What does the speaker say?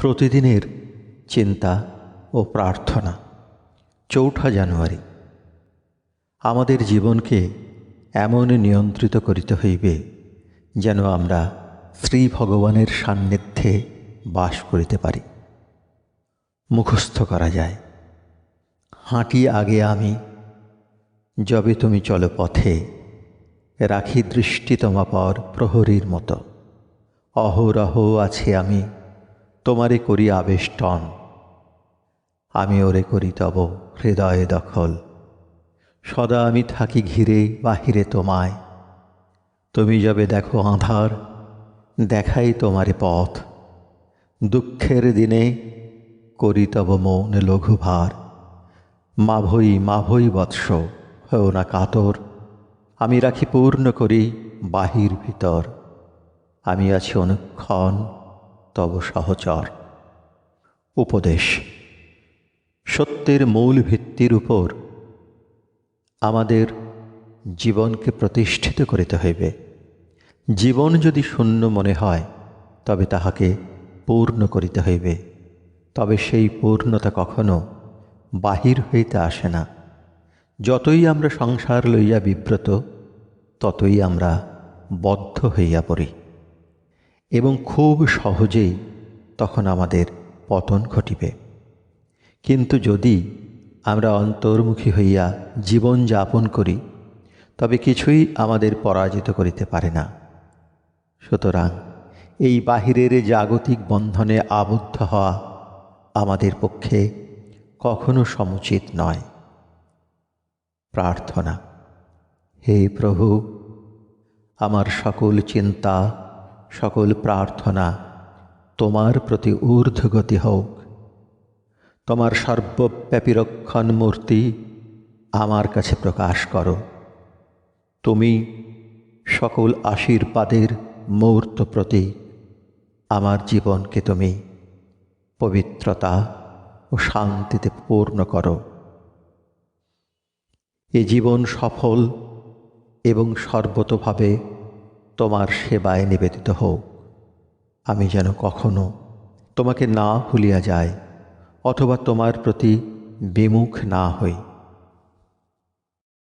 প্রতিদিনের চিন্তা ও প্রার্থনা। চৌঠা জানুয়ারি। আমাদের জীবনকে এমন নিয়ন্ত্রিত করিতে হইবে, যেন আমরা শ্রী ভগবানের সান্নিধ্যে বাস করিতে পারি। মুখস্থ করা যায়। হাঁটি আগে আমি, যবে তুমি চলো পথে, রাখি দৃষ্টি তোমাপর প্রহরীর মতো। অহরহ আছে আমি তোমারে করি আবেষ্টন। আমি ওরে করি তব হৃদয়ে দখল। সদা আমি থাকি ঘিরে বাহিরে তোমায়। তুমি যবে দেখো আধার, দেখাই তোমারে পথ। দুঃখের দিনে করি তব মৌন লঘুভার। মাভই মাভই বৎস, হও না কাতর। আমি রাখি পূর্ণ করি বাহির ভিতর। আমি আছি অনুক্ষণ। তব সহচর। উপদেশ, সত্যের মূল ভিত্তির উপর আমাদের জীবনকে প্রতিষ্ঠিত করিতে হইবে। জীবন যদি শূন্য মনে হয়, তবে তাহাকে পূর্ণ করিতে হইবে। তবে সেই পূর্ণতা কখনো বাহির হইতে আসে না। যতই আমরা সংসার লইয়া বিব্রত, ততই আমরা বদ্ধ হইয়া পড়ি। এবং খুব সহজেই তখন আমাদের পতন ঘটিবে। কিন্তু যদি আমরা অন্তর্মুখী হইয়া জীবন যাপন করি, তবে কিছুই আমাদের পরাজিত করিতে পারে না। সুতরাং এই বাহিরের জাগতিক বন্ধনে আবদ্ধ হওয়া আমাদের পক্ষে কখনো সমুচিত নয়। প্রার্থনা, হে প্রভু, আমার সকল চিন্তা সকল প্রার্থনা তোমার প্রতি ঊর্ধ্বগতি হোক। তোমার সর্বব্যাপী রক্ষণ মূর্তি আমার কাছে প্রকাশ করো। তুমি সকল আশীর্বাদের মূর্ত প্রতীক আমার জীবনকে তুমি পবিত্রতা ও শান্তিতে পূর্ণ করো। এ জীবন সফল এবং সর্বতভাবে তোমার সেবায় নিবেদিত হোক আমি যেন কখনো তোমাকে না ভুলিয়া যাই, অথবা তোমার প্রতি বিমুখ না হই।